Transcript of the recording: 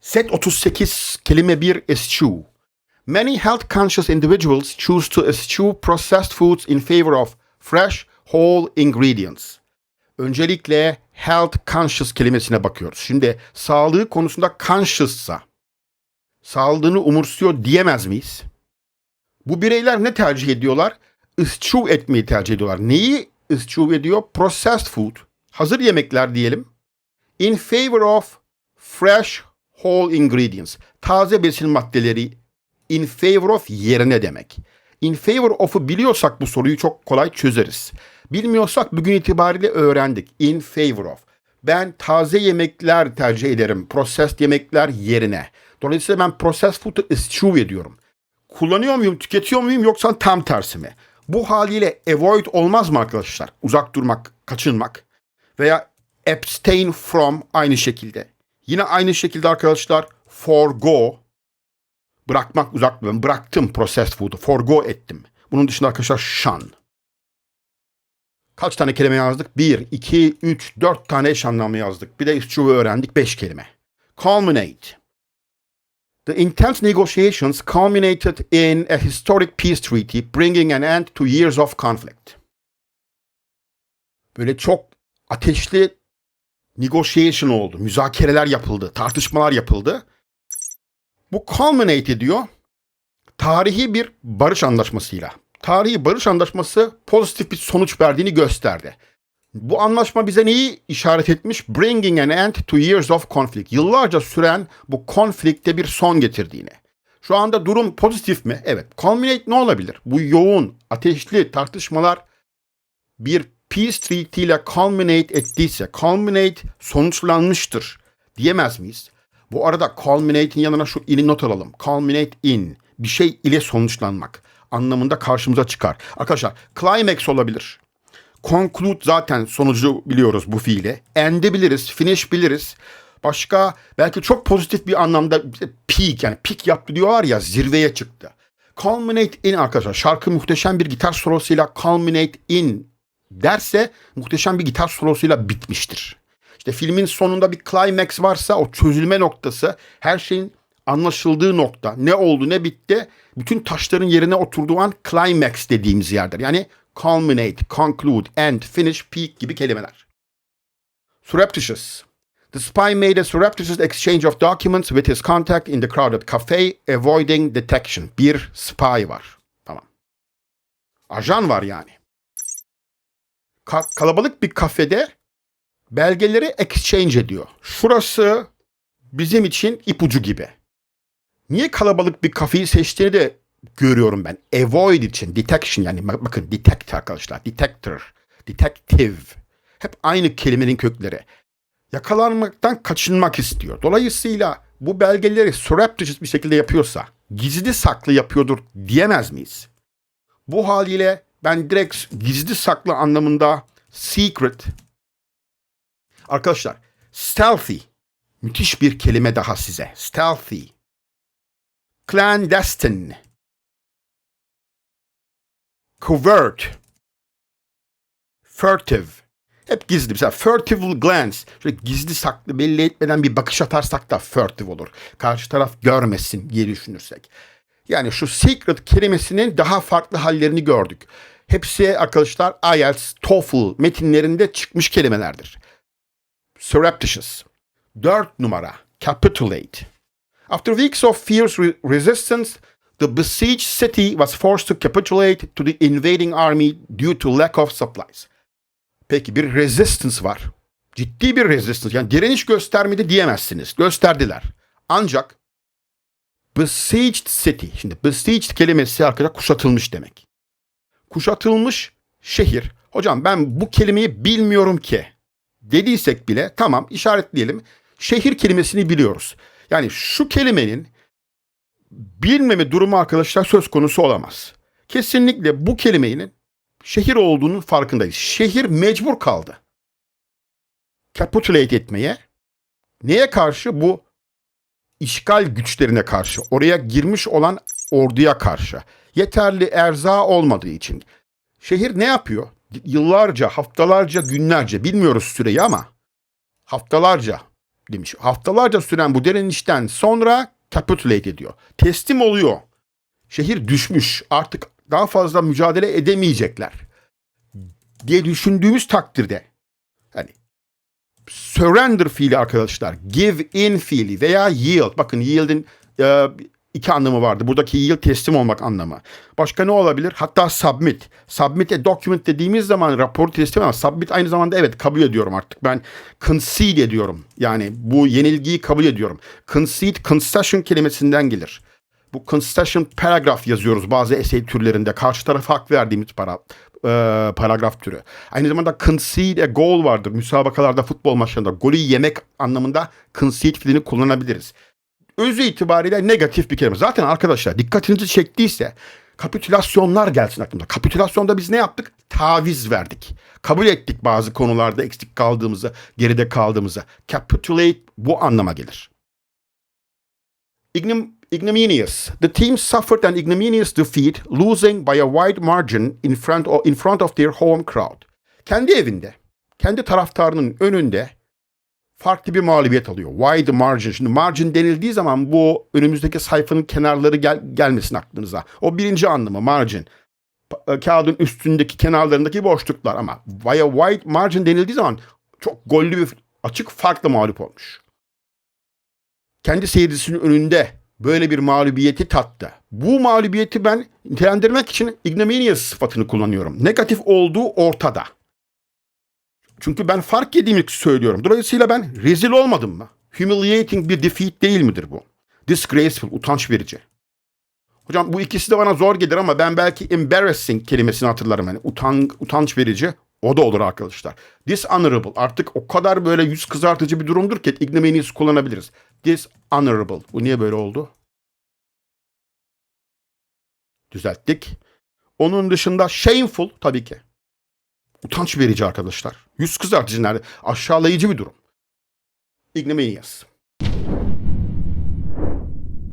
Set 38 kelime 1 eschew. Many health conscious individuals choose to eschew processed foods in favor of fresh, whole ingredients. Öncelikle health conscious kelimesine bakıyoruz. Şimdi sağlığı konusunda conscious'sa sağlığını umursuyor diyemez miyiz? Bu bireyler ne tercih ediyorlar? Eschew etmeyi tercih ediyorlar. Neyi eschew ediyor? Processed food. Hazır yemekler diyelim. In favor of fresh whole ingredients. Taze besin maddeleri in favor of yerine demek. In favor of'u biliyorsak bu soruyu çok kolay çözeriz. Bilmiyorsak bugün itibariyle öğrendik. In favor of. Ben taze yemekler tercih ederim. Processed yemekler yerine. Dolayısıyla ben processed food'u eschew ediyorum. Kullanıyor muyum, tüketiyor muyum yoksa tam tersi mi? Bu haliyle avoid olmaz mı arkadaşlar? Uzak durmak, kaçınmak. Veya abstain from aynı şekilde. Yine aynı şekilde arkadaşlar forgo bırakmak uzak durmak. Bıraktım processed food'u. Forgo ettim. Bunun dışında arkadaşlar shun. Kaç tane kelime yazdık? 1, 2, 3, 4 tane eş anlamlı yazdık. Bir de eschew öğrendik 5 kelime. Culminate. The intense negotiations culminated in a historic peace treaty bringing an end to years of conflict. Böyle çok ateşli negotiation oldu. Müzakereler yapıldı, tartışmalar yapıldı. Bu culminate ediyor tarihi bir barış anlaşmasıyla. Tarihi barış anlaşması pozitif bir sonuç verdiğini gösterdi. Bu anlaşma bize neyi işaret etmiş? Bringing an end to years of conflict. Yıllarca süren bu konflikte bir son getirdiğini. Şu anda durum pozitif mi? Evet. Culminate ne olabilir? Bu yoğun, ateşli tartışmalar bir peace treaty ile culminate ettiyse, culminate sonuçlanmıştır diyemez miyiz? Bu arada culminate'in yanına şu ini not alalım. Culminate in. Bir şey ile sonuçlanmak anlamında karşımıza çıkar. Arkadaşlar climax olabilir. Conclude zaten sonucu biliyoruz bu fiile. End'i biliriz, finish biliriz. Başka belki çok pozitif bir anlamda peak yani peak yaptı diyorlar ya zirveye çıktı. Culminate in arkadaşlar şarkı muhteşem bir gitar solosuyla culminate in derse muhteşem bir gitar solosuyla bitmiştir. İşte filmin sonunda bir climax varsa o çözülme noktası her şeyin anlaşıldığı nokta ne oldu ne bitti bütün taşların yerine oturduğu an climax dediğimiz yerdir. Yani culminate, conclude, end, finish, peak gibi kelimeler. Surreptitious. The spy made a surreptitious exchange of documents with his contact in the crowded cafe, avoiding detection. Bir spy var. Tamam. Ajan var yani. Ka- kalabalık bir kafede belgeleri exchange ediyor. Şurası bizim için ipucu gibi. Niye kalabalık bir kafeyi seçtiğini de görüyorum ben. Avoid için, detection yani bakın detect arkadaşlar. Detector, detective. Hep aynı kelimenin kökleri. Yakalanmaktan kaçınmak istiyor. Dolayısıyla bu belgeleri surreptitious bir şekilde yapıyorsa gizli saklı yapıyordur diyemez miyiz? Bu haliyle ben direkt gizli saklı anlamında secret Arkadaşlar stealthy müthiş bir kelime daha size. Stealthy. Clandestine. Covert. Furtive. Hep gizli. Mesela furtive glance. Şöyle gizli saklı belli etmeden bir bakış atarsak da furtive olur. Karşı taraf görmesin diye düşünürsek. Yani şu secret kelimesinin daha farklı hallerini gördük. Hepsi arkadaşlar IELTS, TOEFL metinlerinde çıkmış kelimelerdir. Surreptitious. Dört numara. Capitulate. After weeks of fierce re- resistance, the besieged city was forced to capitulate to the invading army due to lack of supplies. Peki bir resistance var. Ciddi bir resistance. Yani direniş göstermedi diyemezsiniz. Gösterdiler. Ancak besieged city. Şimdi besieged kelimesi arkadaşlar kuşatılmış demek. Kuşatılmış şehir. Hocam ben bu kelimeyi bilmiyorum ki dediysek bile tamam işaretleyelim. Şehir kelimesini biliyoruz. Yani şu kelimenin bilmeme durumu arkadaşlar söz konusu olamaz. Kesinlikle bu kelimenin şehir olduğunun farkındayız. Şehir mecbur kaldı. Capitulate etmeye. Neye karşı? Bu işgal güçlerine karşı. Oraya girmiş olan orduya karşı. Yeterli erza olmadığı için. Şehir ne yapıyor? Yıllarca, haftalarca, günlerce bilmiyoruz süreyi ama haftalarca demiş. Haftalarca süren bu direnişten sonra capitulate ediyor. Teslim oluyor. Şehir düşmüş. Artık daha fazla mücadele edemeyecekler. Diye düşündüğümüz takdirde hani surrender fiili arkadaşlar. Give in fiili veya yield. Bakın yield'in e, iki anlamı vardı. Buradaki yield teslim olmak anlamı. Başka ne olabilir? Hatta submit. Submit a document dediğimiz zaman raporu teslim ama submit aynı zamanda evet kabul ediyorum artık. Ben concede ediyorum. Yani bu yenilgiyi kabul ediyorum. Concede, concession kelimesinden gelir. Bu concession paragraf yazıyoruz bazı essay türlerinde. Karşı tarafa hak verdiğimiz para, e, paragraf türü. Aynı zamanda concede a goal vardır. Müsabakalarda, futbol maçlarında golü yemek anlamında concede fiilini kullanabiliriz. Özü itibariyle negatif bir kelime. Zaten arkadaşlar dikkatinizi çektiyse kapitülasyonlar gelsin aklımda. Kapitülasyonda biz ne yaptık? Taviz verdik. Kabul ettik bazı konularda eksik kaldığımızı, geride kaldığımızı. Capitulate bu anlama gelir. Ignom ignominious. The team suffered an ignominious defeat, losing by a wide margin in front of, in front of their home crowd. Kendi evinde, kendi taraftarının önünde farklı bir mağlubiyet alıyor. Wide margin. Şimdi margin denildiği zaman bu önümüzdeki sayfanın kenarları gel, gelmesin aklınıza. O birinci anlamı margin. E, Kağıdın üstündeki kenarlarındaki boşluklar ama via wide margin denildiği zaman çok gollü bir açık farkla mağlup olmuş. Kendi seyircisinin önünde böyle bir mağlubiyeti tattı. Bu mağlubiyeti ben nitelendirmek için ignominious sıfatını kullanıyorum. Negatif olduğu ortada. Çünkü ben fark yediğimi söylüyorum. Dolayısıyla ben rezil olmadım mı? Humiliating bir defeat değil midir bu? Disgraceful, utanç verici. Hocam bu ikisi de bana zor gelir ama ben belki embarrassing kelimesini hatırlarım. Yani utan, utanç verici o da olur arkadaşlar. Dishonorable artık o kadar böyle yüz kızartıcı bir durumdur ki ignominious kullanabiliriz. Dishonorable. Bu niye böyle oldu? Düzelttik. Onun dışında shameful tabii ki. Utanç verici arkadaşlar. Yüz kızartıcı nerede? Aşağılayıcı bir durum. Ignominious.